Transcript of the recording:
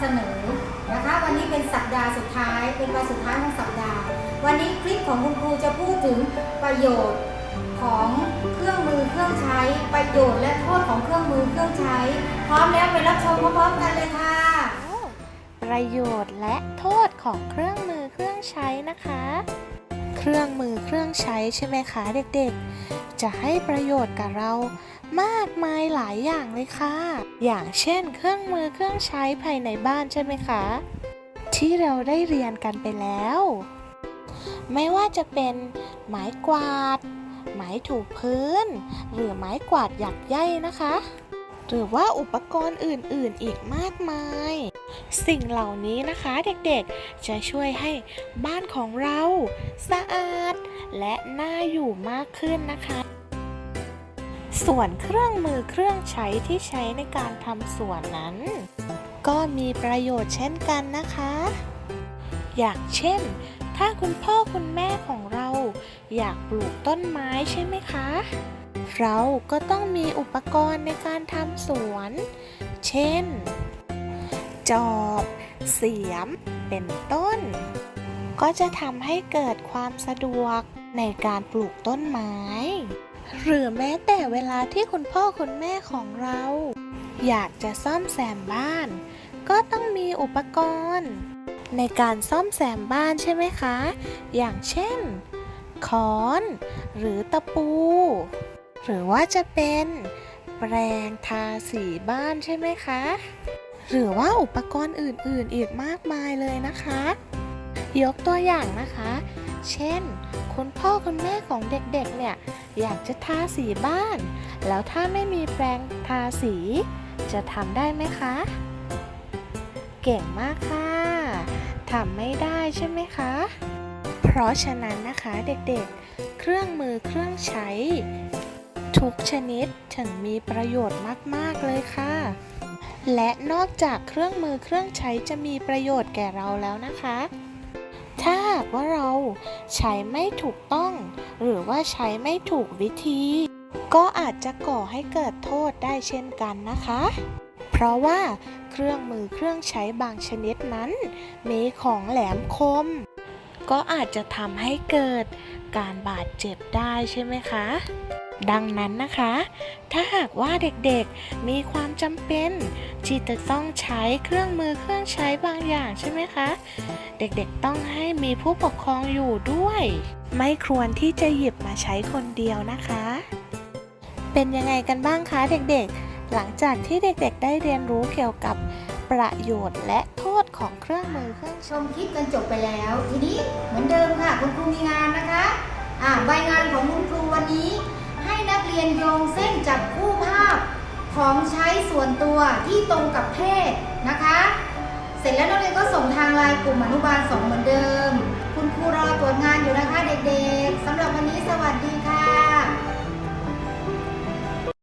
เสนอนะคะ วันนี้เป็นสัปดาห์สุดท้าย เป็นวันสุดท้ายของสัปดาห์ วันนี้คลิปของคุณครูจะพูดถึงประโยชน์ของเครื่องมือเครื่องใช้ ประโยชน์และโทษของเครื่องมือเครื่องใช้ พร้อมแล้วไปรับชมพร้อมๆกันเลยค่ะ ประโยชน์และโทษของเครื่องมือเครื่องใช้นะคะ เครื่องมือเครื่องใช้ใช่ไหมคะเด็กๆ จะให้ประโยชน์กับเรามากมายหลายอย่างเลยค่ะ อย่างเช่น เครื่องมือเครื่องใช้ภายในบ้านใช่ไหมคะ ที่เราได้เรียนกันไปแล้ว ไม่ว่าจะเป็นไม้กวาด ไม้ถูพื้น หรือไม้กวาดหยักใยนะคะ หรือว่าอุปกรณ์อื่นๆอีกมากมาย สิ่งเหล่านี้นะคะเด็กๆ จะช่วยให้บ้านของเรา สะอาด และน่าอยู่มากขึ้นนะคะ ส่วนเครื่องมือเครื่องใช้ที่ใช้ในการทำสวนนั้น ก็มีประโยชน์เช่นกันนะคะ อย่างเช่น ถ้าคุณพ่อคุณแม่ของเรา อยากปลูกต้นไม้ใช่ไหมคะ เราก็ต้องมีอุปกรณ์ในการทำสวน เช่น จอบ เสียม เป็นต้น ก็จะทำให้เกิดความสะดวกในการปลูกต้นไม้ หรือแม้แต่เวลาที่คุณพ่อคุณแม่ของเรา อยากจะซ่อมแซมบ้าน ก็ต้องมีอุปกรณ์ ในการซ่อมแซมบ้านใช่ไหมคะ อย่างเช่นค้อน หรือตะปู หรือว่าจะเป็นแปรงทาสีบ้านใช่ไหมคะ หรือว่าอุปกรณ์อื่นๆ อีกมากมายเลยนะคะ ยกตัวอย่างนะคะ เช่น คุณพ่อคุณแม่ของเด็กๆ เนี่ย อยากจะทาสีบ้าน แล้วถ้าไม่มีแปรงทาสี จะทำได้ไหมคะ เก่งมากค่ะ ทำไม่ได้ใช่ไหมคะ เพราะฉะนั้นนะคะเด็กๆ เครื่องมือเครื่องใช้ ทุกชนิดถึงมีประโยชน์มากๆเลยค่ะและนอกจากเครื่องมือเครื่องใช้จะมีประโยชน์แก่เราแล้วนะคะ ถ้าหากว่าเราใช้ไม่ถูกต้อง หรือว่าใช้ไม่ถูกวิธี ก็อาจจะก่อให้เกิดโทษได้เช่นกันนะคะ เพราะว่าเครื่องมือเครื่องใช้บางชนิดนั้น มีของแหลมคม ก็อาจจะทำให้เกิดการบาดเจ็บได้ใช่ไหมคะ ดังนั้นนะคะ ถ้าหากว่าเด็กๆมีความจำเป็นที่จะต้องใช้เครื่องมือเครื่องใช้บางอย่างใช่ไหมคะ เด็กๆต้องให้มีผู้ปกครองอยู่ด้วย ไม่ควรที่จะหยิบมาใช้คนเดียวนะคะ เป็นยังไงกันบ้างคะเด็กๆ หลังจากที่เด็กๆ ได้เรียนรู้เกี่ยวกับประโยชน์และโทษของเครื่องมือเครื่องใช้ชมคลิปกันจบไปแล้ว ทีนี้เหมือนเดิมค่ะคุณครูมีงาน ยนโยงเส้นจับคู่ภาพของใช้ส่วนตัวที่ตรงกับเพศนะคะ เสร็จแล้วนักเรียนก็ส่งทางไลน์กลุ่มอนุบาลสองเหมือนเดิม